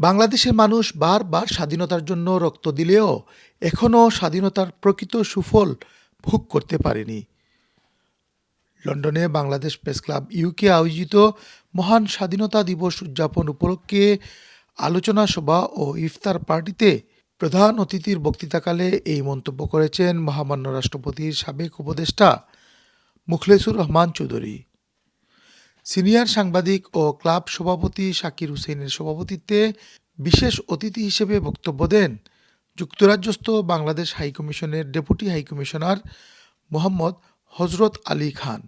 বাংলাদেশের মানুষ বারবার স্বাধীনতার জন্য রক্ত দিলেও এখনও স্বাধীনতার প্রকৃত সুফল ভোগ করতে পারেনি। লন্ডনে বাংলাদেশ প্রেস ক্লাব ইউকে আয়োজিত মহান স্বাধীনতা দিবস উদযাপন উপলক্ষে আলোচনা সভা ও ইফতার পার্টিতে প্রধান অতিথির বক্তৃতাকালে এই মন্তব্য করেছেন মহামান্য রাষ্ট্রপতির সাবেক উপদেষ্টা মুখলেসুর রহমান চৌধুরী। সিনিয়র সাংবাদিক ও ক্লাব সভাপতি শাকির হুসেনের সভাপতিত্বে বিশেষ অতিথি হিসেবে বক্তব্য দেন যুক্তরাজ্যস্থ Bangladesh হাইকমিশনের deputy high commissioner Mohammad Hazrat Ali Khan.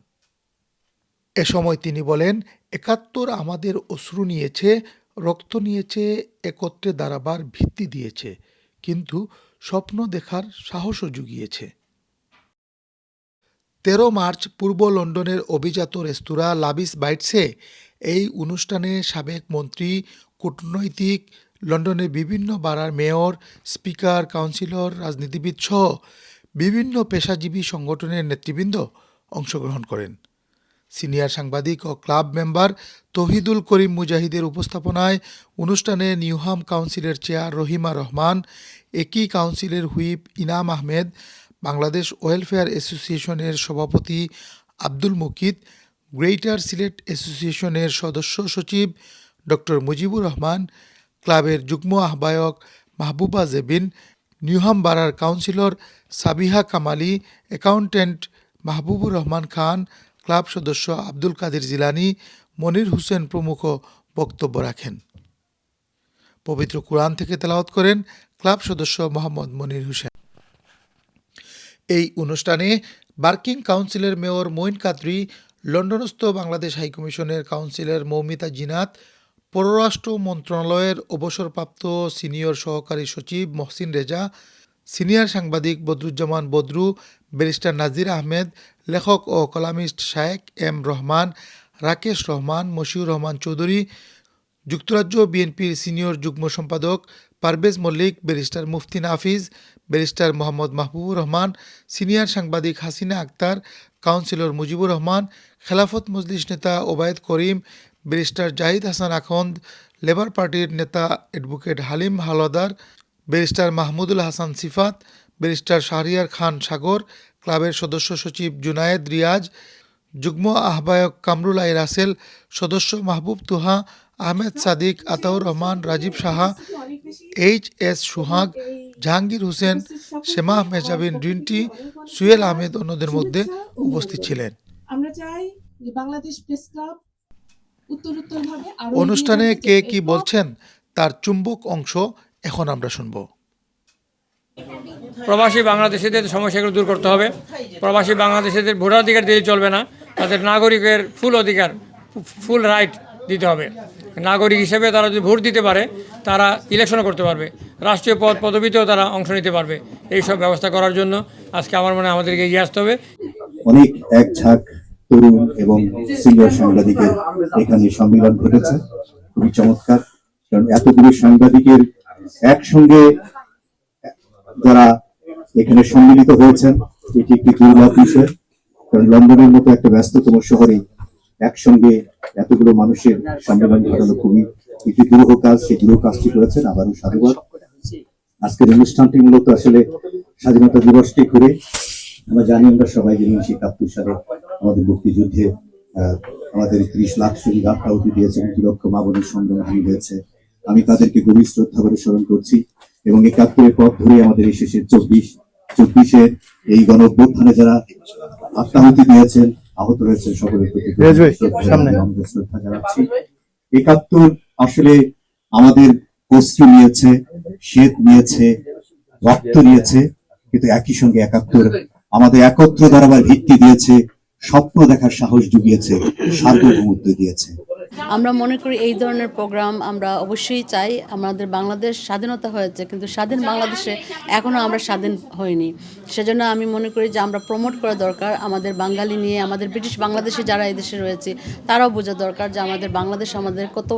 এ সময় তিনি বলেন, একাত্তর আমাদের অশ্রু নিয়েছে, রক্ত নিয়েছে, একত্রে দাঁড়াবার ভিত্তি দিয়েছে, কিন্তু স্বপ্ন দেখার সাহসও জুগিয়েছে। তেরো মার্চ পূর্ব লন্ডনের অভিজাত রেস্তোরাঁ লাবিস বাইটসে এই অনুষ্ঠানে সাবেক মন্ত্রী, কূটনৈতিক, লন্ডনের বিভিন্ন বারার মেয়র, স্পিকার, কাউন্সিলর, রাজনীতিবিদ সহ বিভিন্ন পেশাজীবী সংগঠনের নেতৃবৃন্দ অংশগ্রহণ করেন। সিনিয়র সাংবাদিক ও ক্লাব মেম্বার তহিদুল করিম মুজাহিদের উপস্থাপনায় অনুষ্ঠানে নিউহাম কাউন্সিলের চেয়ার রহিমা রহমান, একই কাউন্সিলের হুইপ ইনাম আহমেদ বাংলাদেশ ওয়েলফেয়ার অ্যাসোসিয়েশনের সভাপতি আব্দুল মুকিত, গ্রেটার সিলেট অ্যাসোসিয়েশনের সদস্য সচিব ডক্টর মুজিবুর রহমান, ক্লাবের যুগ্ম আহ্বায়ক Mahbuba Jebin, Newham borough councillor Sabiha Kamali, accountant Mahbubur Rahman Khan, club সদস্য আব্দুল কাদের জিলানি, মনির হোসেন প্রমুখ বক্তব্য রাখেন। পবিত্র কোরআন থেকে তেলাওয়াত করেন ক্লাব সদস্য মোহাম্মদ মনির হোসেন। এই অনুষ্ঠানে বার্কিং কাউন্সিলের মেয়র মঈন কাদরি, লন্ডনস্থ বাংলাদেশ হাইকমিশনের কাউন্সিলর মৌমিতা জিনাত, পররাষ্ট্র মন্ত্রণালয়ের অবসরপ্রাপ্ত সিনিয়র সহকারী সচিব মহসিন রেজা, সিনিয়র সাংবাদিক বদরুজ্জামান বদরু, ব্যারিস্টার নাজির আহমেদ, লেখক ও কলামিস্ট শায়েক এম রহমান, রাকেশ রহমান, মশিউর রহমান চৌধুরী, যুক্তরাজ্য বিএনপির সিনিয়র যুগ্ম সম্পাদক Parvez Mallik, barrister Mufti Nafiz barrister Mohammad Mahbubur Rahman, senior সাংবাদিক হাসিনা আক্তার, কাউন্সিলর মুজিবুর রহমান, খেলাফত মজলিস নেতা ওবায়দ করিম, ব্যারিস্টার জাহিদ হাসান আখন্দ, লেবার পার্টির নেতা advocate Halim Halder, barrister Mahmudul Hasan Sifat, barrister Shahriar Khan Sagar, ক্লাবের সদস্য সচিব জুনায়েদ রিয়াজ, যুগ্ম আহ্বায়ক কামরুল আই রাসেল, সদস্য মাহবুব তুহা আহমেদ সাদিক আতাউর রহমান রাজীব সাহা এইচ এস সুহাগ জাহাঙ্গীর হোসেন শেমা মেজাবিন রিন্টি সুয়েল আহমেদ অন্যদের মধ্যে উপস্থিত ছিলেন। আমরা চাই যে বাংলাদেশ প্রেস ক্লাব অনুষ্ঠানে কে। কি বলছেন তার চুম্বক অংশ এখন আমরা শুনব। প্রবাসী বাংলাদেশিদের সমস্যাগুলো দূর করতে হবে। প্রবাসী বাংলাদেশিদের ভোটাধিকার দিলে চলবে না। তাদের নাগরিকের ফুল অধিকার ফুল রাইট দিতে হবে। নাগরিক হিসেবে তারা যদি ভোট দিতে পারে, তারা ইলেকশনও করতে পারবে। রাষ্ট্রীয় পদ পদবিতেও তারা অংশ নিতে পারবে এই সব ব্যবস্থা করার জন্য। আজকে আমার মনে আমাদেরকে এগিয়ে আসতে হবে। অনেক এক ঝাঁক তরুণ এবং সিনিয়র সাংবাদিকের এখানে সম্মেলন ঘটেছে। খুবই চমৎকার, কারণ এতগুলো সাংবাদিকের একসঙ্গে যারা এখানে সম্মিলিত হয়েছেন, এটি একটি দুর্লভ বিষয়, কারণ লন্ডনের মতো একটা ব্যস্ততম শহরে একসঙ্গে এতগুলো মানুষের সম্মেলন ঘটানো খুবই একটি দুরূহ কাজ সেই দুরূহ কাজটি করেছেন। আবারও সাধুবাদ। আজকের অনুষ্ঠানটি মূলত আসলে স্বাধীনতা দিবসকে ঘুরে। আমরা জানি আমরা সবাই যে সেই একাত্তর সালে আমাদের মুক্তিযুদ্ধে আমাদের ত্রিশ লাখ শহীদ আত্মাহুতি দিয়েছেন দুই লক্ষ মা বোনের সংগ্রামহানি হয়েছে। আমি তাদেরকে গভীর শ্রদ্ধা করে স্মরণ করছি এবং একাত্তরের পথ ধরে আমাদের এই শেষের চব্বিশ চব্বিশে এই গণ যারা আত্মাহুতি দিয়েছেন আহত রয়েছে সকলের প্রতি শ্রদ্ধা জানাচ্ছি। একাত্তর আসলে আমাদের অস্ত্র নিয়েছে শ্বেত নিয়েছে রক্ত নিয়েছে কিন্তু একই সঙ্গে একাত্তর আমাদের একত্র দাঁড়াবার ভিত্তি দিয়েছে স্বপ্ন দেখার সাহস জুগিয়েছে সার্বভৌমত্ব দিয়েছে। আমরা মনে করি এই ধরনের প্রোগ্রাম আমরা অবশ্যই চাই। আমাদের বাংলাদেশ স্বাধীনতা হয়েছে কিন্তু স্বাধীন বাংলাদেশে এখনও আমরা স্বাধীন হইনি। সেজন্য আমি মনে করি যে আমরা প্রমোট করা দরকার। আমাদের বাঙালি নিয়ে আমাদের ব্রিটিশ বাংলাদেশে যারা এদেশে রয়েছে তারাও বোঝা দরকার যে আমাদের বাংলাদেশ আমাদের কত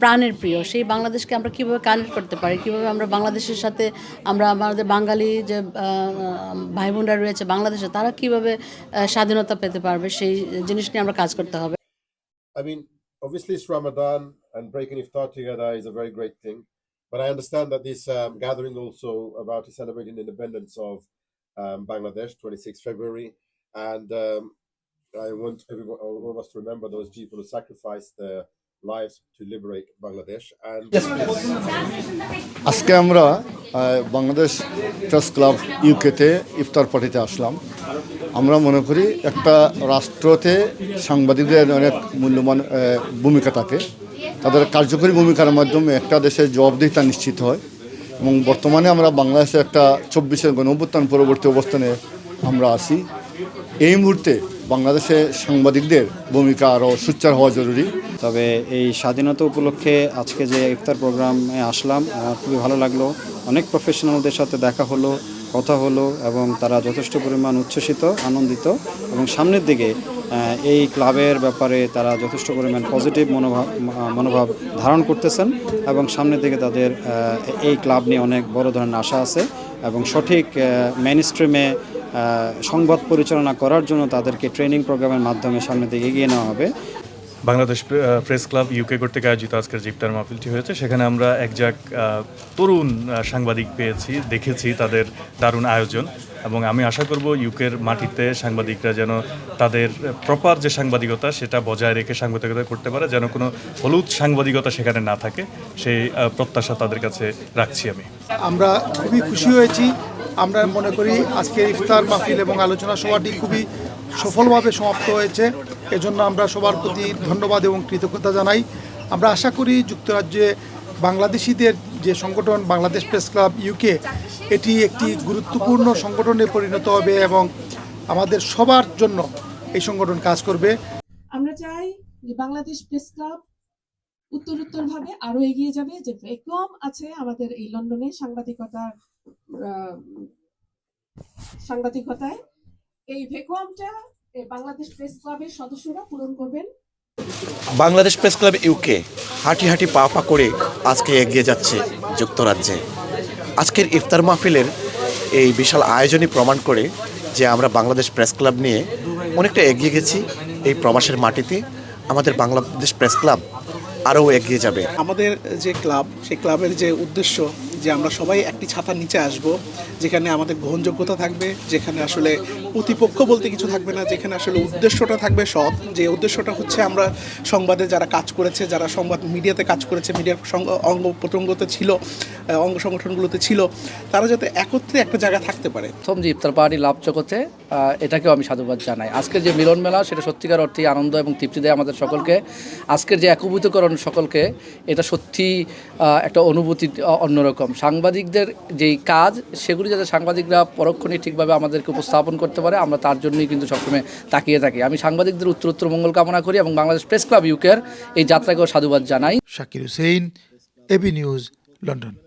প্রাণের প্রিয়। সেই বাংলাদেশকে আমরা কীভাবে কানেক্ট করতে পারি কীভাবে আমরা বাংলাদেশের সাথে আমরা আমাদের বাঙালি যে ভাই বোনরা রয়েছে বাংলাদেশে তারা কীভাবে স্বাধীনতা পেতে পারবে সেই জিনিস নিয়ে আমরা কাজ করতে হবে। I mean, obviously it's Ramadan and breaking iftar together is a very great thing. But I understand that this um, gathering also about celebrating independence of um, Bangladesh, 26 February, and um, I want everyone, all of us to remember those people who sacrificed their lives to liberate Bangladesh. And আজকে আমরা আহ, Bangladesh press club ইউকেতে ইফতার পার্টিতে আসলাম আমরা মনে করি একটা রাষ্ট্রতে সাংবাদিকদের অনেক মূল্যবান ভূমিকা থাকে। তাদের কার্যকরী ভূমিকার মাধ্যমে একটা দেশের জবাবদিহিতা নিশ্চিত হয় এবং বর্তমানে আমরা বাংলাদেশে একটা চব্বিশের গণঅভ্যুত্থান পরবর্তী অবস্থানে আমরা আছি। এই মুহূর্তে বাংলাদেশে সাংবাদিকদের ভূমিকা আরও সুচ্চার হওয়া জরুরি। তবে এই স্বাধীনতা উপলক্ষে আজকে যে ইফতার প্রোগ্রামে আসলাম, আমার খুবই ভালো লাগল। অনেক প্রফেশনালদের সাথে দেখা হলো। কথা হলো এবং তারা যথেষ্ট পরিমাণ উচ্ছ্বসিত, আনন্দিত এবং সামনের দিকে এই ক্লাবের ব্যাপারে তারা যথেষ্ট পরিমাণ পজিটিভ মনোভাব মনোভাব ধারণ করতেছেন এবং সামনের দিকে তাদের এই ক্লাব নিয়ে অনেক বড় ধরনের আশা আছে এবং সঠিক মেন স্ট্রিমে সংবাদ পরিচালনা করার জন্য তাদেরকে ট্রেনিং প্রোগ্রামের মাধ্যমে সামনের দিকে এগিয়ে নেওয়া হবে। বাংলাদেশ প্রেস ক্লাব ইউকে কর্তৃক আয়োজিত আজকের ইফতার মাহফিলটি হয়েছে। সেখানে আমরা একজাক তরুণ সাংবাদিক পেয়েছি, দেখেছি তাদের দারুণ আয়োজন এবং আমি আশা করব ইউকের মাটিতে সাংবাদিকরা যেন তাদের প্রপার যে সাংবাদিকতা সেটা বজায় রেখে সাংবাদিকতা করতে পারে, যেন কোনো হলুদ সাংবাদিকতা সেখানে না থাকে, সেই প্রত্যাশা তাদের কাছে রাখছি আমি। আমরা খুবই খুশি হয়েছি। আমরা মনে করি আজকের ইফতার মাহফিল এবং আলোচনা সভাটি খুবই সফলভাবে সমাপ্ত হয়েছে। এজন্য আমরা সবার প্রতি ধন্যবাদ এবং কৃতজ্ঞতা জানাই। আমরা আশা করি যুক্তরাজ্যে বাংলাদেশিদের যে সংগঠন বাংলাদেশ প্রেস ক্লাব ইউকে এটি একটি গুরুত্বপূর্ণ সংগঠনে পরিণত হবে এবং আমাদের সবার জন্য এই সংগঠন কাজ করবে। আমরা চাই যে বাংলাদেশ প্রেস ক্লাব উত্তরোত্তর ভাবে আরও এগিয়ে যাবে। যে ভ্যাকুয়াম আছে আমাদের এই লন্ডনে সাংবাদিকতার সাংবাদিকতায়। এই ভ্যাকুয়ামটা বাংলাদেশ প্রেস ক্লাবের সদস্যরা পূরণ করবেন। বাংলাদেশ প্রেস ক্লাব ইউকে হাঁটি হাঁটি পা পা করে আজকে এগিয়ে যাচ্ছে যুক্তরাজ্যে। আজকের ইফতার মাহফিলের এই বিশাল আয়োজনই প্রমাণ করে যে আমরা বাংলাদেশ প্রেস ক্লাব নিয়ে অনেকটা এগিয়ে গেছি এই প্রবাসের মাটিতে। আমাদের বাংলাদেশ প্রেস ক্লাব আরও এগিয়ে যাবে। আমাদের যে ক্লাব সেই ক্লাবের যে উদ্দেশ্য যে আমরা সবাই একটি ছাতার নিচে আসব যেখানে আমাদের গ্রহণযোগ্যতা থাকবে যেখানে আসলে প্রতিপক্ষ বলতে কিছু থাকবে না যেখানে আসলে উদ্দেশ্যটা থাকবে সৎ। যে উদ্দেশ্যটা হচ্ছে আমরা সংবাদে যারা কাজ করেছে যারা সংবাদ মিডিয়াতে কাজ করেছে মিডিয়ার অঙ্গ প্রত্যঙ্গতে ছিল অঙ্গ সংগঠনগুলোতে ছিল তারা যাতে একত্রে একটা জায়গা থাকতে পারে। প্রথম যে ইফতার পার্টি লাভ আহ, এটাকেও আমি সাধুবাদ জানাই। আজকের যে মিলন মেলা, সেটা সত্যিকার অর্থে আনন্দ এবং তৃপ্তি দেয় আমাদের সকলকে। আজকের যে একভূতকরণ সকলকে, এটা সত্যি একটা অনুভূতি অন্যরকম। সাংবাদিকদের যেই কাজ, সেগুলি যাতে সাংবাদিকরা পরক্ষণে ঠিকভাবে আমাদেরকে উপস্থাপন করতে পারে, আমরা তার জন্যই কিন্তু সবসময় তাকিয়ে থাকি। আমি সাংবাদিকদের উত্তরোত্তর মঙ্গল কামনা করি এবং বাংলাদেশ প্রেস ক্লাব ইউকের এই যাত্রাকেও সাধুবাদ জানাই। Shakir Hussain AB news London